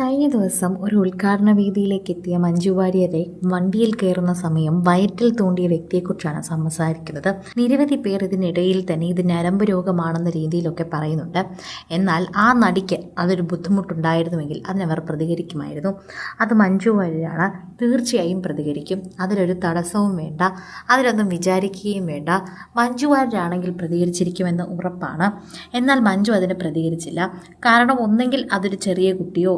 കഴിഞ്ഞ ദിവസം ഒരു ഉദ്ഘാടന വേദിയിലേക്ക് എത്തിയ മഞ്ജു വാര്യരെ വണ്ടിയിൽ കയറുന്ന സമയം വയറ്റിൽ തോണ്ടിയ വ്യക്തിയെക്കുറിച്ചാണ് സംസാരിക്കുന്നത്. നിരവധി പേർ ഇതിനിടയിൽ തന്നെ ഇത് ഞരമ്പ് രോഗമാണെന്ന രീതിയിലൊക്കെ പറയുന്നുണ്ട്. എന്നാൽ ആ നടിക്ക് അതൊരു ബുദ്ധിമുട്ടുണ്ടായിരുന്നുവെങ്കിൽ അതിനവർ പ്രതികരിക്കുമായിരുന്നു. അത് മഞ്ജു വാര്യരാണ് തീർച്ചയായും പ്രതികരിക്കും. അതിലൊരു തടസ്സവും വേണ്ട. അതിലൊന്നും വിചാരിക്കുകയും വേണ്ട. മഞ്ജു വാര്യരാണെങ്കിൽ പ്രതികരിച്ചിരിക്കുമെന്ന് ഉറപ്പാണ്. എന്നാൽ മഞ്ജു അതിന് പ്രതികരിച്ചില്ല. കാരണം ഒന്നെങ്കിൽ അതൊരു ചെറിയ കുട്ടിയോ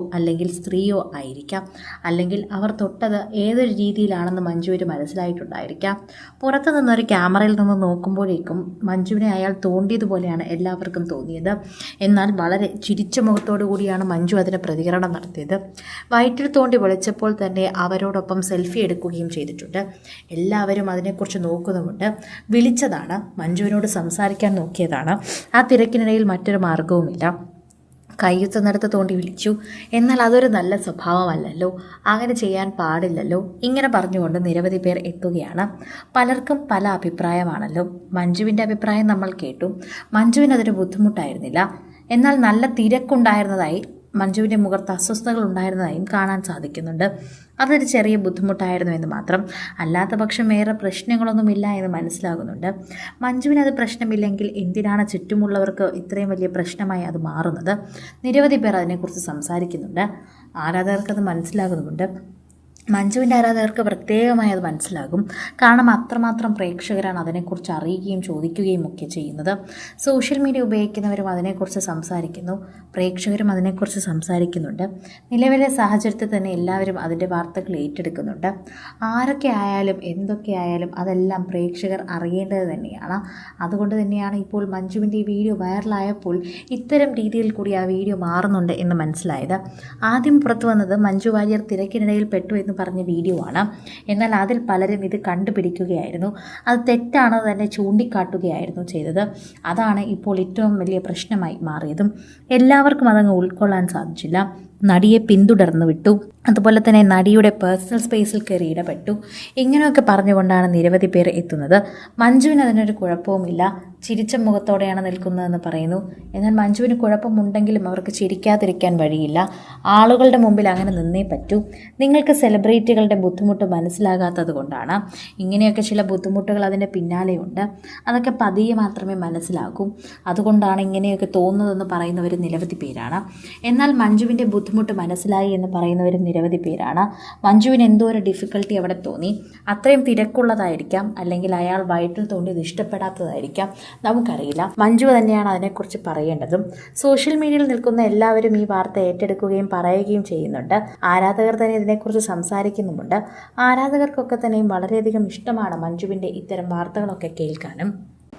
സ്ത്രീയോ ആയിരിക്കാം. അല്ലെങ്കിൽ അവർ തൊട്ടത് ഏതൊരു രീതിയിലാണെന്ന് മഞ്ജുവിന് മനസ്സിലായിട്ടുണ്ടായിരിക്കാം. പുറത്തു നിന്നൊരു ക്യാമറയിൽ നിന്ന് നോക്കുമ്പോഴേക്കും മഞ്ജുവിനെ അയാൾ തോണ്ടിയതുപോലെയാണ് എല്ലാവർക്കും തോന്നിയത്. എന്നാൽ വളരെ ചിരിച്ച മുഖത്തോടു കൂടിയാണ് മഞ്ജു അതിന് പ്രതികരണം നടത്തിയത്. വയറ്റിൽ തോണ്ടി വിളിച്ചപ്പോൾ തന്നെ അവരോടൊപ്പം സെൽഫി എടുക്കുകയും ചെയ്തിട്ടുണ്ട്. എല്ലാവരും അതിനെക്കുറിച്ച് നോക്കുന്നുമുണ്ട് വിളിച്ചതാണ്. മഞ്ജുവിനോട് സംസാരിക്കാൻ നോക്കിയതാണ്. ആ തിരക്കിനിടയിൽ മറ്റൊരു മാർഗവുമില്ല കയ്യെത്തുന്നിടത്ത് തോണ്ടി വിളിച്ചു. എന്നാൽ അതൊരു നല്ല സ്വഭാവമല്ലല്ലോ. അങ്ങനെ ചെയ്യാൻ പാടില്ലല്ലോ. ഇങ്ങനെ പറഞ്ഞുകൊണ്ട് നിരവധി പേർ എത്തുകയാണ്. പലർക്കും പല അഭിപ്രായമാണല്ലോ. മഞ്ജുവിന്റെ അഭിപ്രായം നമ്മൾ കേട്ടു. മഞ്ജുവിന് അതൊരു ബുദ്ധിമുട്ടായിരുന്നില്ല. എന്നാൽ നല്ല തിരക്കുണ്ടായിരുന്നതായി മഞ്ജുവിന്റെ മുഖത്ത് അസ്വസ്ഥതകൾ ഉണ്ടായിരുന്നതായും കാണാൻ സാധിക്കുന്നുണ്ട്. അതൊരു ചെറിയ ബുദ്ധിമുട്ടായിരുന്നു എന്ന് മാത്രം. അല്ലാത്ത പക്ഷം വേറെ പ്രശ്നങ്ങളൊന്നുമില്ല എന്ന് മനസ്സിലാകുന്നുണ്ട്. മഞ്ജുവിന് അത് പ്രശ്നമില്ലെങ്കിൽ എന്തിനാണ് ചുറ്റുമുള്ളവർക്ക് ഇത്രയും വലിയ പ്രശ്നമായി അത് മാറുന്നത്? നിരവധി പേർ അതിനെക്കുറിച്ച് സംസാരിക്കുന്നുണ്ട്. ആരാധകർക്കത് അത് മനസ്സിലാകുന്നുമുണ്ട് മഞ്ജുവിന്റെ ആരാധകർക്ക് പ്രത്യേകമായി അത് മനസ്സിലാകും. കാരണം അത്രമാത്രം പ്രേക്ഷകരാണ് അതിനെക്കുറിച്ച് അറിയുകയും ചോദിക്കുകയും ഒക്കെ ചെയ്യുന്നത്. സോഷ്യൽ മീഡിയ ഉപയോഗിക്കുന്നവരും അതിനെക്കുറിച്ച് സംസാരിക്കുന്നു. പ്രേക്ഷകരും അതിനെക്കുറിച്ച് സംസാരിക്കുന്നുണ്ട്. നിലവിലെ സാഹചര്യത്തിൽ തന്നെ എല്ലാവരും അതിന്റെ വാർത്തകൾ ഏറ്റെടുക്കുന്നുണ്ട്. ആരൊക്കെ ആയാലും എന്തൊക്കെ ആയാലും അതെല്ലാം പ്രേക്ഷകർ അറിയേണ്ടത് തന്നെയാണ്. അതുകൊണ്ട് തന്നെയാണ് ഇപ്പോൾ മഞ്ജുവിന്റെ ഈ വീഡിയോ വൈറലായപ്പോൾ ഇത്തരം രീതിയിൽ കൂടി ആ വീഡിയോ മാറുന്നുണ്ട് എന്ന് മനസ്സിലായത്. ആദ്യം പുറത്തു വന്നത് മഞ്ജു വാര്യർ തിരക്കിനിടയിൽ പെട്ടു എന്ന് പറഞ്ഞ വീഡിയോ ആണ്. എന്നാൽ അതിൽ പലരും ഇത് കണ്ടുപിടിക്കുകയായിരുന്നു. അത് തെറ്റാണെന്ന് തന്നെ ചൂണ്ടിക്കാട്ടുകയായിരുന്നു ചെയ്തത്. അതാണ് ഇപ്പോൾ ഏറ്റവും വലിയ പ്രശ്നമായി മാറിയതും. എല്ലാവർക്കും അതങ്ങ് ഉൾക്കൊള്ളാൻ സാധിച്ചില്ല. നടിയെ പിന്തുടർന്നു വിട്ടു. അതുപോലെ തന്നെ നടിയുടെ പേഴ്സണൽ സ്പേസിൽ കയറി ഇടപെട്ടു. ഇങ്ങനെയൊക്കെ പറഞ്ഞുകൊണ്ടാണ് നിരവധി പേർ എത്തുന്നത്. മഞ്ജുവിന് അതിനൊരു കുഴപ്പവുമില്ല. ചിരിച്ച മുഖത്തോടെയാണ് നിൽക്കുന്നതെന്ന് പറയുന്നു. എന്നാൽ മഞ്ജുവിന് കുഴപ്പമുണ്ടെങ്കിലും അവർക്ക് ചിരിക്കാതിരിക്കാൻ വഴിയില്ല. ആളുകളുടെ മുമ്പിൽ അങ്ങനെ നിന്നേ പറ്റൂ. നിങ്ങൾക്ക് സെലിബ്രിറ്റികളുടെ ബുദ്ധിമുട്ട് മനസ്സിലാകാത്തത് കൊണ്ടാണ്. ഇങ്ങനെയൊക്കെ ചില ബുദ്ധിമുട്ടുകൾ അതിന്റെ പിന്നാലെയുണ്ട് അതൊക്കെ പതിയെ മാത്രമേ മനസ്സിലാകൂ. അതുകൊണ്ടാണ് ഇങ്ങനെയൊക്കെ തോന്നുന്നതെന്ന് പറയുന്നവർ നിരവധി പേരാണ്. എന്നാൽ മഞ്ജുവിന്റെ ബുദ്ധിമുട്ട് മനസ്സിലായി എന്ന് പറയുന്നവരും നിരവധി പേരാണ്. മഞ്ജുവിന് എന്തോ ഒരു ഡിഫിക്കൽട്ടി അവിടെ തോന്നി. അത്രയും തിരക്കുള്ളതായിരിക്കാം. അല്ലെങ്കിൽ അയാൾ വയറ്റിൽ തോന്നിയത് ഇഷ്ടപ്പെടാത്തതായിരിക്കാം. നമുക്കറിയില്ല. മഞ്ജു തന്നെയാണ് അതിനെക്കുറിച്ച് പറയേണ്ടതും. സോഷ്യൽ മീഡിയയിൽ നിൽക്കുന്ന എല്ലാവരും ഈ വാർത്ത ഏറ്റെടുക്കുകയും പറയുകയും ചെയ്യുന്നുണ്ട്. ആരാധകർ തന്നെ ഇതിനെക്കുറിച്ച് സംസാരിക്കുന്നുമുണ്ട്. ആരാധകർക്കൊക്കെ തന്നെയും വളരെയധികം ഇഷ്ടമാണ് മഞ്ജുവിന്റെ ഇത്തരം വാർത്തകളൊക്കെ കേൾക്കാനും.